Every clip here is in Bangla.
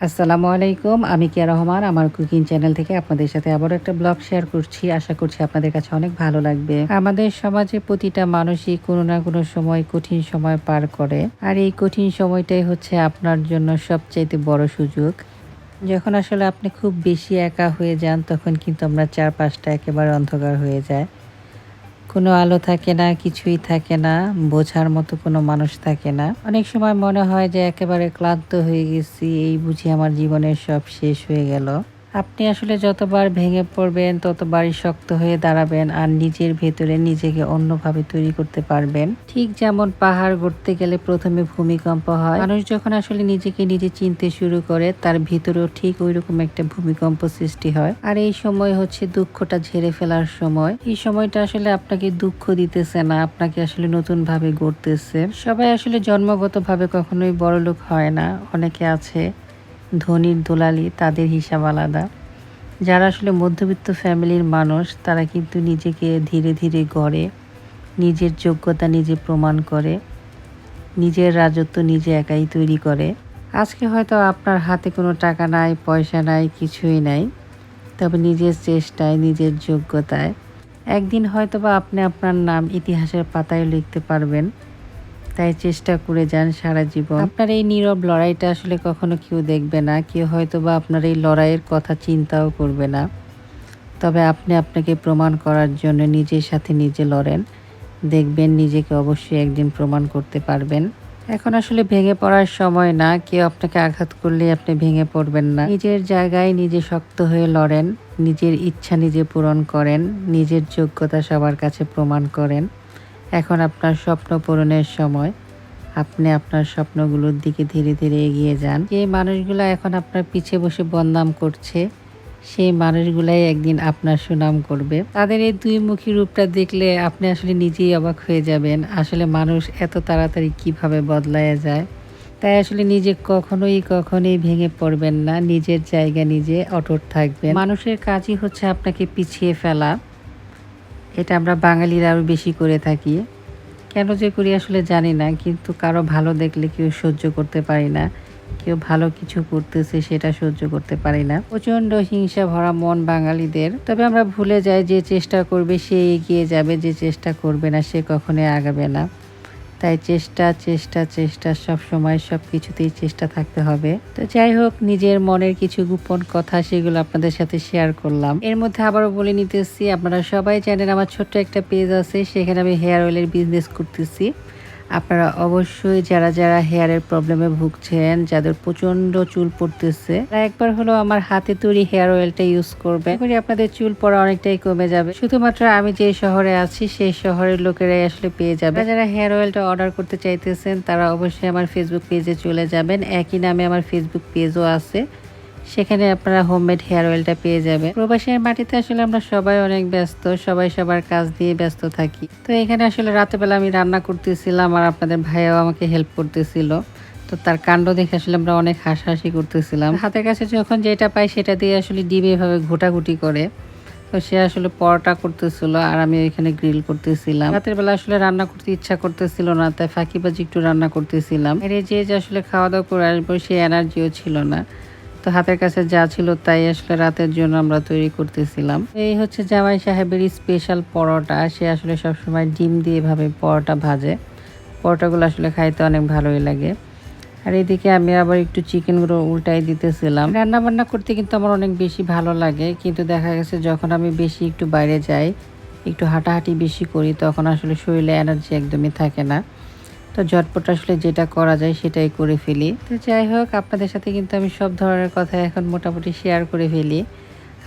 আসসালামু আলাইকুম, আমি কিয়া রহমান, আমার কুকিং চ্যানেল থেকে আপনাদের সাথে আবারও একটা ব্লগ শেয়ার করছি। আশা করছি আপনাদের কাছে অনেক ভালো লাগবে। আমাদের সমাজে প্রতিটা মানুষই কোনো না কোনো সময় কঠিন সময় পার করে। আর এই কঠিন সময়টাই হচ্ছে আপনার জন্য সবচাইতে বড় সুযোগ। যখন আসলে আপনি খুব বেশি একা হয়ে যান, তখন কিন্তু আমরা চারপাশটা একেবারে অন্ধকার হয়ে যায়। কোনো আলো থাকে না, কিছুই থাকে না, বোঝার মতো কোনো মানুষ থাকে না। অনেক সময় মনে হয় যে একেবারে ক্লান্ত হয়ে গেছি, এই বুঝি আমার জীবনের সব শেষ হয়ে গেল। আপনি আসলে যতবার ভেঙে পড়বেন, ততবারই শক্ত হয়ে দাঁড়াবেন আর নিজের ভেতরে নিজেকে অন্যভাবে তৈরি করতে পারবেন। ঠিক যেমন পাহাড় গড়তে গেলে প্রথমে ভূমিকম্প হয়। মানুষ যখন আসলে নিজেকে নিজে চিনতে শুরু করে, তার ভিতরেও ঠিক ওই রকম একটা ভূমিকম্প সৃষ্টি হয়। আর এই সময় হচ্ছে দুঃখটা ঝেড়ে ফেলার সময়। এই সময়টা আসলে আপনাকে দুঃখ দিতেছে না, আপনাকে আসলে নতুন ভাবে গড়তেছে। সবাই আসলে জন্মগতভাবে কখনোই বড়লোক হয় না, অনেকে আছে। ধনির দোলালি তাদের হিসাব আলাদা। যারা আসলে মধ্যবিত্ত ফ্যামিলির মানুষ, তারা কিন্তু নিজেকে ধীরে ধীরে গড়ে, নিজের যোগ্যতা নিজে প্রমাণ করে, নিজের রাজত্ব নিজে একাই তৈরি করে। আজকে হয়তো আপনার হাতে কোনো টাকা নাই, পয়সা নাই, কিছুই নাই, তবে নিজের চেষ্টায়, নিজের যোগ্যতায়। একদিন হয়তো বা আপনি আপনার নাম ইতিহাসের পাতায় লিখতে পারবেন। তাই চেষ্টা করে যান সারা জীবন। আপনার এই নীরব লড়াইটা আসলে কখনো কেউ দেখবে না, কেউ হয়তো বা আপনার এই লড়াইয়ের কথা চিন্তাও করবে না। তবে আপনি আপনাকে প্রমাণ করার জন্য নিজের সাথে নিজে লড়েন। দেখবেন নিজেকে অবশ্যই একদিন প্রমাণ করতে পারবেন। এখন আসলে ভেঙে পড়ার সময় না, কেউ আপনাকে আঘাত করলে আপনি ভেঙে পড়বেন না। নিজের জায়গায় নিজে শক্ত হয়ে লড়েন, নিজের ইচ্ছা নিজে পূরণ করেন, নিজের যোগ্যতা সবার কাছে প্রমাণ করেন। এখন আপনার স্বপ্ন পূরণের সময়। আপনি আপনার স্বপ্নগুলোর দিকে ধীরে ধীরে এগিয়ে যান। যে মানুষগুলো এখন আপনার পিছে বসে বদনাম করছে, সেই মানুষগুলাই একদিন আপনার সুনাম করবে। তাদের এই দুই মুখী রূপটা দেখলে আপনি আসলে নিজেই অবাক হয়ে যাবেন, আসলে মানুষ এত তাড়াতাড়ি কীভাবে বদলায় যায়। তাই আসলে নিজে কখনোই কখনোই ভেঙে পড়বেন না, নিজের জায়গা নিজে অটুট থাকবেন। মানুষের কাজই হচ্ছে আপনাকে পিছিয়ে ফেলা। এটা আমরা বাঙালিরা আরও বেশি করে থাকি। কেন যে করি আসলে জানি না, কিন্তু কারও ভালো দেখলে কেউ সহ্য করতে পারি না। কেউ ভালো কিছু করতেছে সেটা সহ্য করতে পারি না। প্রচণ্ড হিংসা ভরা মন বাঙালিদের। তবে আমরা ভুলে যাই যে চেষ্টা করবে, সে এগিয়ে যাবে, যে চেষ্টা করবে না, সে কখনোই আগাবে না। তাই চেষ্টা চেষ্টা চেষ্টা, সব সময় সব কিছুতেই চেষ্টা থাকতে হবে। তো যাই হোক, নিজের মনের কিছু গোপন কথা সেগুলো আপনাদের সাথে শেয়ার করলাম। এর মধ্যে আবারও বলে নিতেছি, আপনারা সবাই জানেন আমার ছোট্ট একটা পেজ আছে, সেখানে আমি হেয়ার অয়েলের বিজনেস করতেছি। আপনারা অবশ্যই যারা যারা হেয়ারের প্রবলেমে ভুগছেন, যাদের প্রচণ্ড চুল পড়তেছে একবার হলো আমার হাতে তৈরি হেয়ার অয়েলটা ইউজ করবে করি আপনাদের চুল পড়া অনেকটাই কমে যাবে। শুধুমাত্র আমি যে শহরে আছি, সেই শহরের লোকেরাই আসলে পেয়ে যাবে। যারা হেয়ার অয়েলটা অর্ডার করতে চাইতেছেন, তারা অবশ্যই আমার ফেসবুক পেজে চলে যাবেন। একই নামে আমার ফেসবুক পেজও আছে। সেখানে আপনারা হোমমেড হেয়ার অয়েলটা পেয়ে যাবেন। প্রবাসের মাটিতে আসলে আমরা সবাই অনেক ব্যস্ত, সবাই সবার কাজ দিয়ে ব্যস্ত থাকি। তো এখানে আসলে রাতেবেলা আমি রান্না করতেছিলাম আর আপনাদের ভাইয়াও আমাকে হেল্প করতেছিল। তো তার কাণ্ড দেখে আসলে আমরা অনেক হাসাহাসি করতেছিলাম। হাতের কাছে যখন যেটা পাই সেটা দিয়ে আসলে ডিবে এভাবে ঘোটাঘুটি করে। তো সে আসলে পরোটা করতেছিল আর আমি এখানে গ্রিল করতেছিলাম। রাতের বেলা আসলে রান্না করতে ইচ্ছা করতেছিল না, তাই ফাঁকিবাজি একটু রান্না করতেছিলাম। এর যে আসলে খাওয়া দাওয়া করে আসব, সে এনার্জিও ছিল না। তো হাতের কাছে যা ছিল তাই আসলে রাতের জন্য আমরা তৈরি করতেছিলাম। এই হচ্ছে জামাই সাহেবের স্পেশাল পরোটা। সে আসলে সবসময় ডিম দিয়ে এভাবে পরোটা ভাজে। পরোটাগুলো আসলে খাইতে অনেক ভালোই লাগে। আর এদিকে আমি আবার একটু চিকেনগুলো উল্টাই দিতেছিলাম। রান্না বান্না করতে কিন্তু আমার অনেক বেশি ভালো লাগে। কিন্তু দেখা গেছে যখন আমি বেশি একটু বাইরে যাই, একটু হাঁটাহাঁটি বেশি করি, তখন আসলে শরীরে এনার্জি একদমই থাকে না। তো ঝটপট আসলে যেটা করা যায় সেটাই করে ফেলি। তো যাই হোক, আপনাদের সাথে কিন্তু আমি সব ধরনের কথা এখন মোটামুটি শেয়ার করে ফেলি।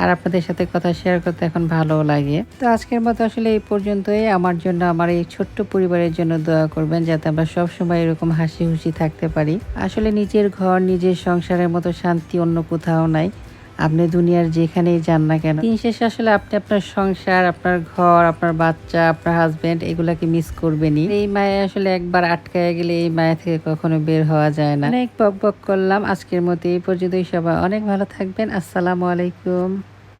আর আপনাদের সাথে কথা শেয়ার করতে এখন ভালোও লাগে। তো আজকের মতো আসলে এই পর্যন্তই। আমার জন্য, আমার এই ছোট্ট পরিবারের জন্য দোয়া করবেন যাতে আমরা সব সময় এরকম হাসি খুশি থাকতে পারি। আসলে নিজের ঘর, নিজের সংসারের মতো শান্তি অন্য কোথাও নাই। আপনি দুনিয়ার যেখানেই যান না কেন, দিন শেষে আসলে আপনি আপনার সংসার, আপনার ঘর, আপনার বাচ্চা, আপনার হাজবেন্ড এগুলাকে মিস করবেনই। এই মায়া আসলে একবার আটকায় গেলে এই মায়া থেকে কখনো বের হওয়া যায় না। অনেক বক বক করলাম। আজকের মতো এই পর্যন্তই সবাই। অনেক ভালো থাকবেন। আসসালামু আলাইকুম।